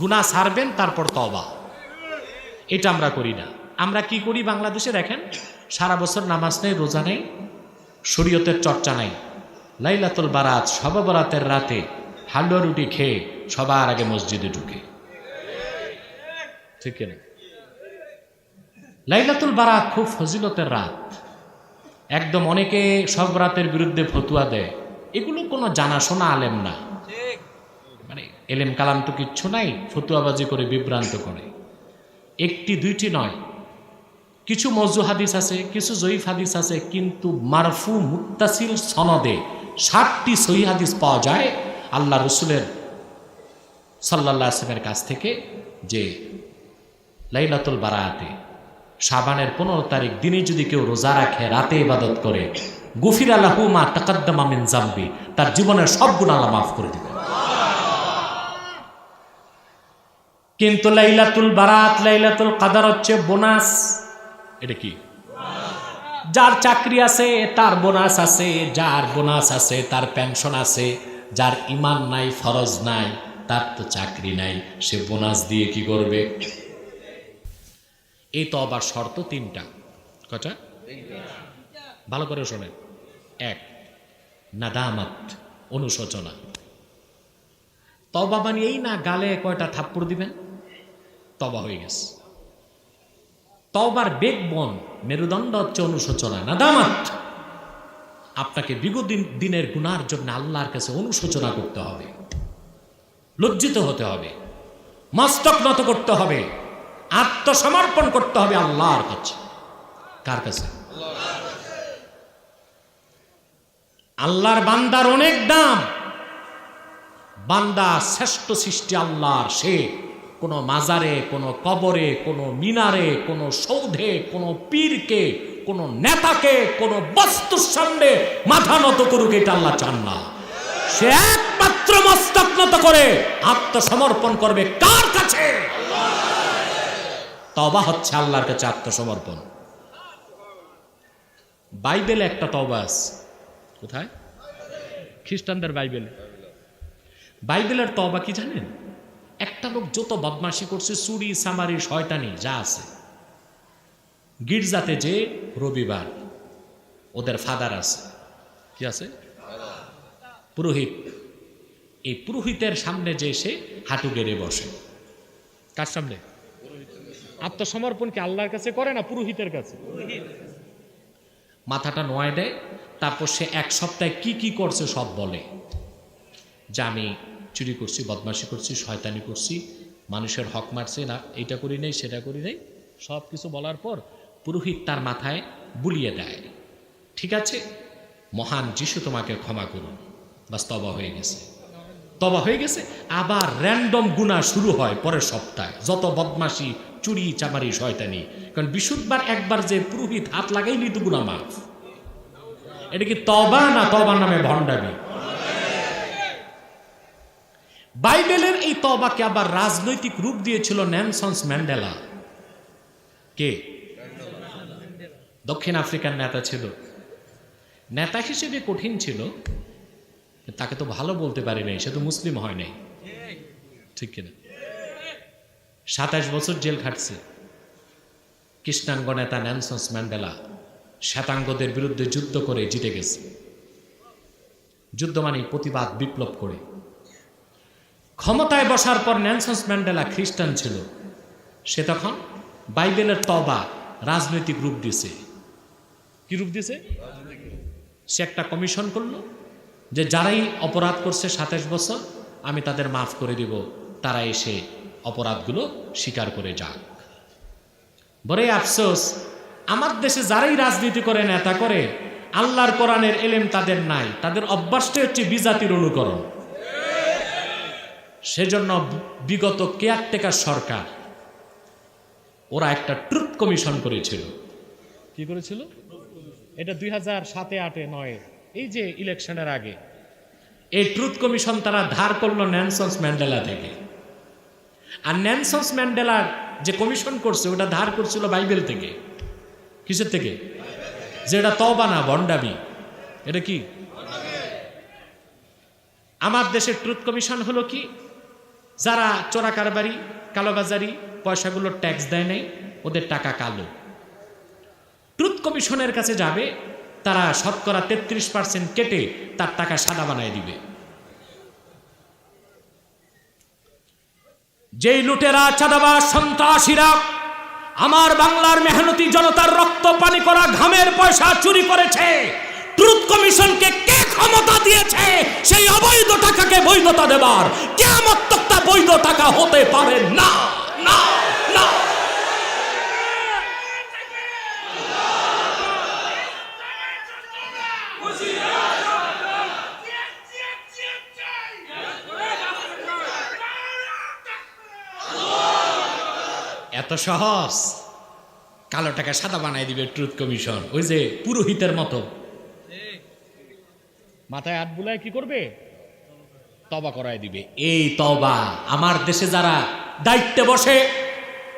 গুণা সারবেন, তারপর তবা এটা আমরা করি না। আমরা কি করি বাংলাদেশে দেখেন? সারা বছর নামাজ নেই, রোজা নেই, শরীয়তের চর্চা নাই। লাইলাতুল বারাত সব বরাতের রাতে হালুয়া রুটি খেয়ে সবার আগে মসজিদে ঢুকে। ঠিক না? লাইলাতুল বারাত খুব ফজিলতের রাত। একদম অনেকে সব রাতের বিরুদ্ধে ফতুয়া দেয়। এগুলো কোনো জানাশোনা আলেম না। এলেম কালাম তো কিচ্ছু নাই, ফতুয়াবাজি করে বিভ্রান্ত করে। একটি, দুইটি নয়। কিছু মজু হাদিস আছে, কিছু জয়ীফ হাদিস আছে, কিন্তু মারফু মুত্তাসিল সনদে ষাটটি সহি হাদিস পাওয়া যায় আল্লাহ রসুলের সাল্লাহ আসলামের কাছ থেকে যে লাইলাতুল বারাতে সাবানের পনেরো তারিখ দিনে যদি কেউ রোজা রাখে, রাতে ইবাদত করে, গুফির আল্লাহু মা তাকাদ্দামা মিন জাম্বি তার জীবনের সব গুণ আল্লাহ মাফ করে দিবে কিন্তু লাইলাতুল বারাত, লাইলাতুল কাদার হচ্ছে বোনাস। এটা কি? যার চাকরি আছে, তার বোনাস আছে, যার বোনাস আছে, তার পেনশন আছে, যার ইমান নাই, ফরজ নাই, তার তো চাকরি নাই, সে বোনাস দিয়ে কি করবে? এই তো আবার শর্ত তিনটা। কটা ভালো করে শোনেন। এক, নাদামাত, অনুশোচনা। তবা এই না গালে কয়টা থাপ্পড় দিবেন? তবা হয়ে গেছে। তবার বেগবন মেরুদণ্ড হচ্ছে অনুশোচনা নাদামাত। আপনাকে বিগত দিনের গুনার জন্য আল্লাহর কাছে অনুশোচনা করতে হবে। লজ্জিত হতে হবে। মস্তক নত করতে হবে। আত্মসমর্পণ করতে হবে আল্লাহর কাছে। কার কাছে? আল্লাহর বান্দার অনেক দাম। বান্দা শ্রেষ্ঠ সৃষ্টি আল্লাহর সে। কোনো মাজারে, কোনো কবরে, কোনো মিনারে, কোনো সৌধে, কোনো পীরকে, কোনো নেতাকে, কোনো বস্তুর সামনে মাথা নত করুক, এটা আল্লাহ চান না। সে একমাত্র মস্তক নত করে আত্মসমর্পণ করবে কার কাছে? তবা হচ্ছে আল্লাহর কাছে আত্মসমর্পণ। বাইবেলে একটা তবা আছে। কোথায়? খ্রিস্টানদের বাইবেলে। বাইবেলের তবা কি জানেন? একটা লোক যত বদমাশি করছে, চুরি, সামারি, শয়তানি, যা আছে। গির্জাতে যে রবিবার, ওদের ফাদার আছে। কি আছে? পুরোহিত। এই পুরোহিতের সামনে যে সে হাঁটু গেড়ে বসে। কার সামনে? আত্মসমর্পণ কি আল্লাহর কাছে করে না পুরোহিতের কাছে? মাথাটা নোয়ায় দেয়, তারপর সে এক সপ্তাহে কি কি করছে সব বলে। যে আমি চুরি করছি, বদমাশি করছি, শয়তানি করছি, মানুষের হক মারছে, না এটা করি নাই, সেটা করি নাই, সব কিছু বলার পর পুরোহিত তার মাথায় বুলিয়ে দেয়। ঠিক আছে? মহান যিশু তোমাকে ক্ষমা করুন। বাস তবা হয়ে গেছে। তবা হয়ে গেছে, আবার র্যান্ডম গুণা শুরু হয় পরের সপ্তাহে। যত বদমাশি, চুরি, চামারি, শয়তানি, কারণ বিশুদ্ধবার একবার যে পুরোহিত হাত লাগাইলি তো গুণা মাফ। এটা কি তবা না তবা নামে ভণ্ডামি? বাইবেলের এই তবাকে আবার রাজনৈতিক রূপ দিয়েছিল ন্যানসন্স ম্যান্ডেলা। কে? দক্ষিণ আফ্রিকার নেতা ছিল। নেতা হিসেবে কঠিন ছিল, তাকে তো ভালো বলতে পারি নাই, সে তো মুসলিম হয় নাই। ঠিক কিনা? সাতাশ বছর জেল খাটছে। কৃষ্ণাঙ্গ নেতা ন্যানসন্স ম্যান্ডেলা শ্বেতাঙ্গদের বিরুদ্ধে যুদ্ধ করে জিতে গেছে। যুদ্ধ মানে প্রতিবাদ, বিপ্লব করে। ক্ষমতায় বসার পর ন্যানসন্স ম্যান্ডেলা খ্রিস্টান ছিল। সে তখন বাইবেলের তবা রাজনৈতিক রূপ দিছে কি রূপ দিছে সে একটা কমিশন করল যে যারাই অপরাধ করছে সাতাশ বছর, আমি তাদের মাফ করে দিব, তারা এসে অপরাধগুলো স্বীকার করে যাক। বরে আফসোস, আমার দেশে যারাই রাজনীতি করে, নেতা করে, আল্লাহর কোরআনের এলেম তাদের নাই, তাদের অভ্যাসটা হচ্ছে বিজাতির অনুকরণ। সেজন্য বিগত কেয়ারটেকার সরকার ওরা একটা ট্রুথ কমিশন করেছিল। কি করেছিল? এটা দুই হাজার সাতে আটে নয় এই যে ইলেকশনের আগে। এই ট্রুথ কমিশন তারা ধার করল ন্যানসন্স ম্যান্ডেলা থেকে। আর ন্যানসন্স ম্যান্ডেলার যে কমিশন করছে ওটা ধার করছিল বাইবেল থেকে। কিসের থেকে? যেটা তবা না ভণ্ডামি এটা কি? আমার দেশের ট্রুথ কমিশন হলো কি? যারা চোরা কারবারি, কালোবাজারি পয়সাগুলোর ট্যাক্স দেয় নাই, ওদের টাকা কালো। ট্রুথ কমিশনের কাছে যাবে, তারা শতকরা তেত্রিশ পার্সেন্ট কেটে তার টাকা সাদা বানায় দিবে। যেই লুটেরা, চাঁদাবাজ, সন্ত্রাসীরা, আমার বাংলার মেহনতি জনতার রক্ত পানি করা ঘামের পয়সা চুরি করেছে ট্রুথ কমিশনকে কে ক্ষমতা দিয়েছে? সেই অবৈধ টাকাকে বৈধতা দেবার। কেমন বৈধ টাকা হতে পারে না না না। এত সহজ? কালো টাকা সাদা বানাই দিবে ট্রুথ কমিশন ওই যে পুরোহিতের মতো। মাথায় হাত বুলায় কি করবে? তবা করায় দিবে। এই তবা আমার দেশে যারা দায়িত্বে বসে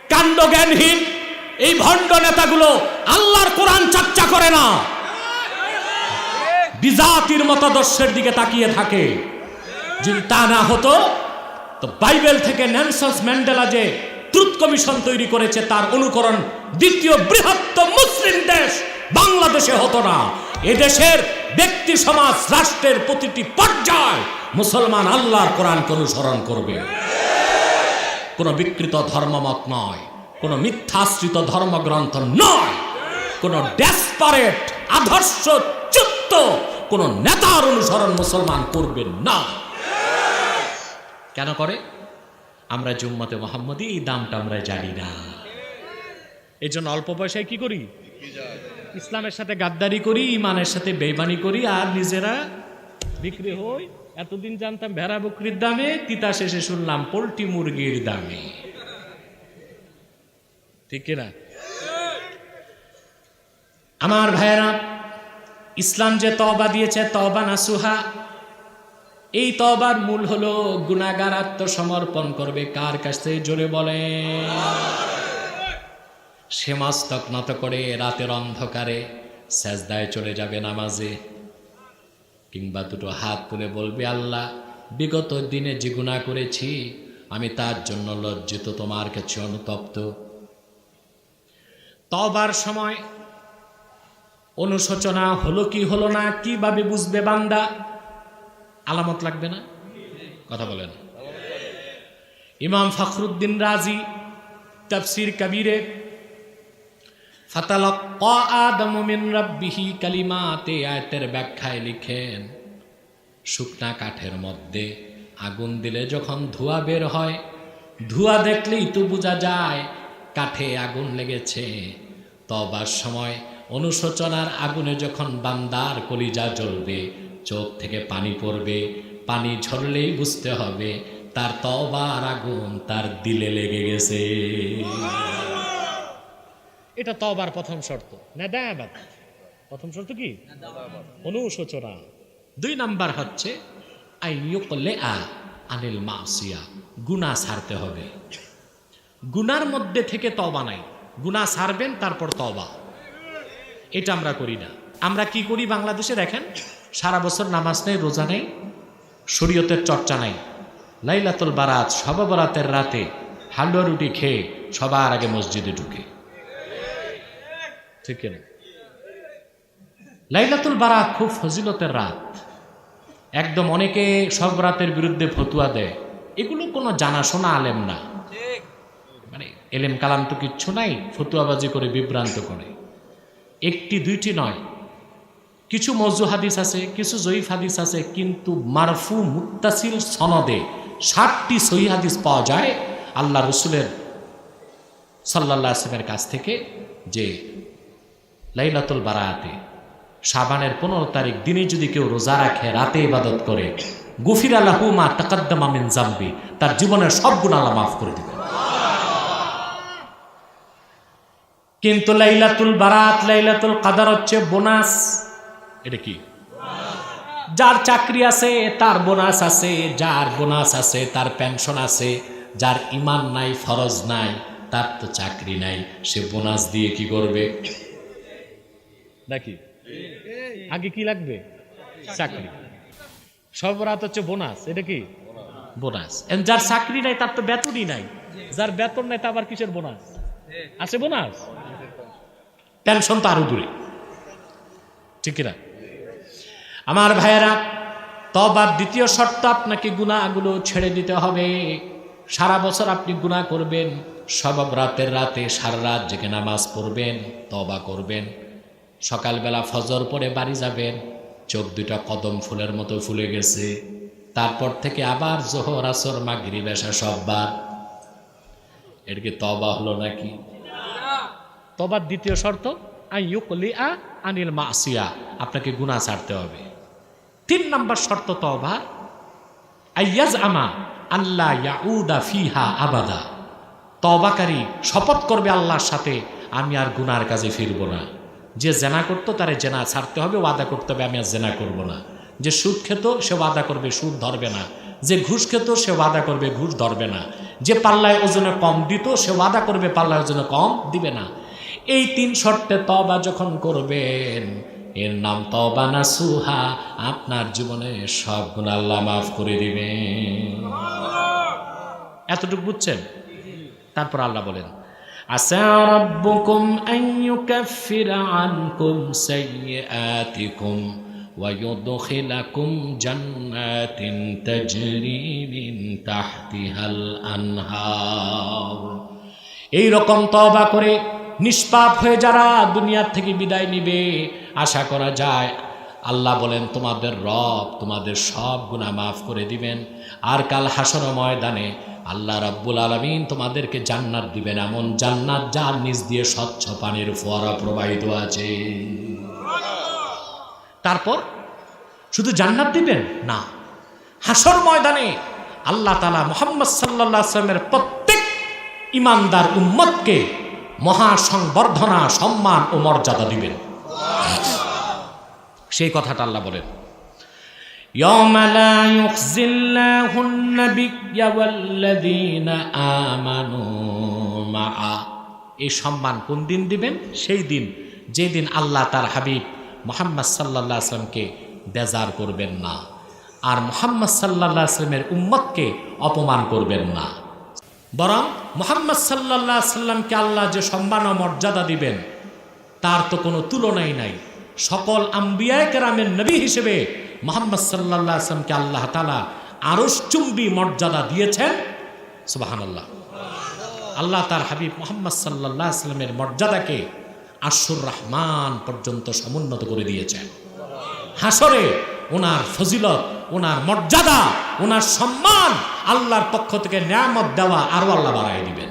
কাণ্ড জ্ঞানহীন এই ভণ্ড নেতাগুলো আল্লাহর কোরআন চর্চা করে না। বিজাতির মতাদর্শের দিকে তাকিয়ে থাকে। যদি তা না হতো, তো বাইবেল থেকে ন্যানসন্স ম্যান্ডেলা যে ট্রুথ কমিশন তৈরি করেছে, তার অনুকরণ দ্বিতীয় বৃহত্তম মুসলিম দেশ বাংলাদেশে হতো না। এদেশের ব্যক্তি সমাজ রাষ্ট্রের প্রতিটি পর্যায় মুসলমান আল্লাহর কোরআনকে অনুসরণ করবে। কোনো বিকৃত ধর্মমত নয়, কোনো মিথ্যাশ্রিত ধর্মগ্রন্থ নয়, কোনো ডেসপারেট আদর্শ চুক্ত কোনো নেতার অনুসরণ মুসলমান করবে না। কেন করে? আমরা জুম্মতে মোহাম্মদী এই দামটা আমরা জানি না। এই জন্য অল্প পয়সায় কি করি? ইসলামের সাথে গাদ্দারি করি ইমানের সাথে বেইমানি করি, আর নিজেরা বিক্রি হই। এতদিন জানতাম ভেড়া বকরির দামে, তিতা শেষে শুনলাম পোলট্রি মুরগির দামে। ঠিক কিনা? আমার ভাইয়েরা, ইসলাম যে তবা দিয়েছে তবা নাসুহা এই তবার মূল হলো গুণাগার আত্মসমর্পণ করবে কার কাছে জোরে বলে সে মস্তক নত করে রাতের অন্ধকারে, সেজদায় চলে যাবে নামাজে। কিংবা দুটো হাত তুলে বলবে, আল্লাহ, বিগত দিনে যে গুণা করেছি, আমি তার জন্য লজ্জিত, তোমার কাছে অনুতপ্ত। তবার সময় অনুশোচনা হলো কি হলো না, কীভাবে বুঝবে বান্দা? আলামত লাগবে না? কথা বলেন। ইমাম ফখরুদ্দিন রাজি, তাফসির কবিরে ফাতালাক্কা আদমু মিন রাব্বিহি কালিমাতে, আয়াতের ব্যাখ্যায় লিখেন, শুকনা কাঠের মধ্যে আগুন দিলে যখন ধোঁয়া বের হয়, ধোঁয়া দেখলেই তো বোঝা যায় কাঠে আগুন লেগেছে। তবার সময় অনুশোচনার আগুনে যখন বান্দার কলিজা জ্বলবে, চোখ থেকে পানি পড়বে, পানি ঝরলেই বুঝতে হবে তার তবার আগুন তার দিলে লেগে গেছে। এটা তবার প্রথম শর্ত। না দায়াবাদ প্রথম শর্ত কি? অনুশোচনা। দুই নাম্বার হচ্ছে আইয়ুকলে আ আনিল মাসিয়া, গুনাহ ছাড়তে হবে। গুনার মধ্যে থেকে তবা নাই। গুনাহ ছাড়বেন, তারপর তবা এটা আমরা করি না। আমরা কি করি বাংলাদেশে দেখেন? সারা বছর নামাজ নেই, রোজা নেই, শরীয়তের চর্চা নাই। লাইলাতুল বারাত সব বরাতের রাতে হালুয়া রুটি খেয়ে সবার আগে মসজিদে ঢুকে। ঠিক না লাইলাতুল বারাত খুব ফজিলতের রাত। একদম অনেকে সব রাতের বিরুদ্ধে ফতুয়া দেয়। এগুলো কোনো জানাশোনা আলেম না। মানে এলেম কালাম তো কিচ্ছু নাই ফতুয়াবাজি করে বিভ্রান্ত করে। একটি দুইটি নয়। কিছু মজু হাদিস আছে কিছু জয়ীফ হাদিস আছে কিন্তু মারফু মুত্তাসিল সনদে ষাটটি সহি হাদিস পাওয়া যায় আল্লাহ রসুলের সাল্লাহ আসলামের কাছ থেকে যে লাইলাতুল বারাতে। সাবানের পনেরো তারিখ দিনে যদি কেউ রোজা রাখে, রাতে ইবাদত করে, গফির আল্লাহু মা তাকাদ্দামা জাম্বি, তার জীবনের সব গুণ আল্লাহ মাফ করে দিবে কিন্তু লাইলাতুল বারাত, লাইলাতুল কাদার হচ্ছে বোনাস। এটা কি? যার চাকরি আছে, তার বোনাস আছে, যার বোনাস আছে, তার পেনশন আছে, যার ইমান নাই, ফরজ নাই, তার তো চাকরি নাই, সে বোনাস দিয়ে কি করবে? নাকি? আগে কি লাগবে? চাকরি। সব রাত হচ্ছে বোনাস এটা কি? বোনাস। যার চাকরি নাই তার তো বেতনই নাই। যার বেতন নাই তা আবার কিসের বোনাস? আছে বোনাস? পেনশন তো আরও দূরে। ঠিক কিনা? আমার ভাইয়েরা তবার দ্বিতীয় শর্ত আপনাকে গুণাগুলো ছেড়ে দিতে হবে। সারা বছর আপনি গুণা করবেন সব রাতের রাতে সারা রাত জেগে নামাজ পড়বেন তবা করবেন। সকালবেলা ফজর পরে বাড়ি যাবেন, চোখ দুটা কদম ফুলের মতো ফুলে গেছে। তারপর থেকে আবার জোহর, আসর মাগরি বেশা সববার। এর কি তবা হলো নাকি? তবার দ্বিতীয় শর্ত আইয়ুকলিআ আনিল মাসিয়া। আপনাকে গুনাহ ছাড়তে হবে। তিন নম্বর শর্ত তবা আইয়াজ আমা আল্লাহ ইয়াউদা ফিহা আবাদা। তবাকারী শপথ করবে আল্লাহর সাথে, আমি আর গুনার কাজে ফিরবো না। যে জেনা করতো তারে জেনা ছাড়তে হবে, ওয়াদা করতে হবে, আমি আর জেনা করব না। যে সুদ খেত, সে ওয়াদা করবে, সুদ ধরবে না। যে ঘুষ খেত, সে ওয়াদা করবে, ঘুষ ধরবে না। যে পাল্লায় ওজনে কম দিত, সে ওয়াদা করবে, পাল্লায় ওজনে কম দিবে না। এই তিন শর্তে তবা যখন করবেন, এর নাম তবা না সুহা, আপনার জীবনে সব গুণ আল্লাহ মাফ করে দিবেন। এতটুকু বুঝছেন? তারপর আল্লাহ বলেন রব্বুকুম আন ইউকাফিরা আনকুম সাইয়্যাতিকুম ওয়া ইউদখিলাকুম জান্নাতিন তাজরি মিন তাহতিহাল আনহার। এই রকম তবা করে নিষ্পাপ হয়ে যারা দুনিয়ার থেকে বিদায় নিবে, আশা করা যায় আল্লাহ বলেন, তোমাদের রব তোমাদের সব গুণা মাফ করে দিবেন। আর কাল হাসর ময়দানে আল্লাহ রাব্বুল আলমিন তোমাদেরকে জান্নাত দিবেন, এমন জান্নাত যার নিচ দিয়ে স্বচ্ছ পানির ফোয়ারা প্রবাহিত আছে। তারপর শুধু জান্নাত দিবেন? না। হাসর ময়দানে আল্লাহ তালা মোহাম্মদ সাল্লাহ আসলামের প্রত্যেক ইমানদার উম্মতকে মহাসংবর্ধনা, সম্মান ও মর্যাদা দিবেন। সেই কথাটা আল্লাহ বলেন। يوم لا يخزي الله النبي والذين آمنوا معه এই সম্মান কোন দিন দিবেন সেই দিন যেদিন আল্লাহ তার হাবিব মোহাম্মদ সাল্লাহ আসলামকে বেজার করবেন না আর মোহাম্মদ সাল্লাহ আসলামের উম্মতকে অপমান করবেন না বরং মোহাম্মদ সাল্লাহ সাল্লামকে আল্লাহ যে সম্মান ও মর্যাদা দিবেন তার তো কোনো তুলনাই নাই সকল আম্বিয়ায় কেরামের নবী হিসেবে মোহাম্মদ সাল্লাহ আসলামকে আল্লাহ তালা আরস চুম্বি মর্যাদা দিয়েছেন? সুবাহান আল্লাহ আল্লাহ তার হাবিব মোহাম্মদ সাল্লাহ আসলামের মর্যাদাকে আশুর রহমান পর্যন্ত সমুন্নত করে দিয়েছেন। হাসরে ওনার ফজিলত, ওনার মর্যাদা, ওনার সম্মান আল্লাহর পক্ষ থেকে নিয়ামত দেওয়া আরও আল্লাহ বাড়াই দিবেন।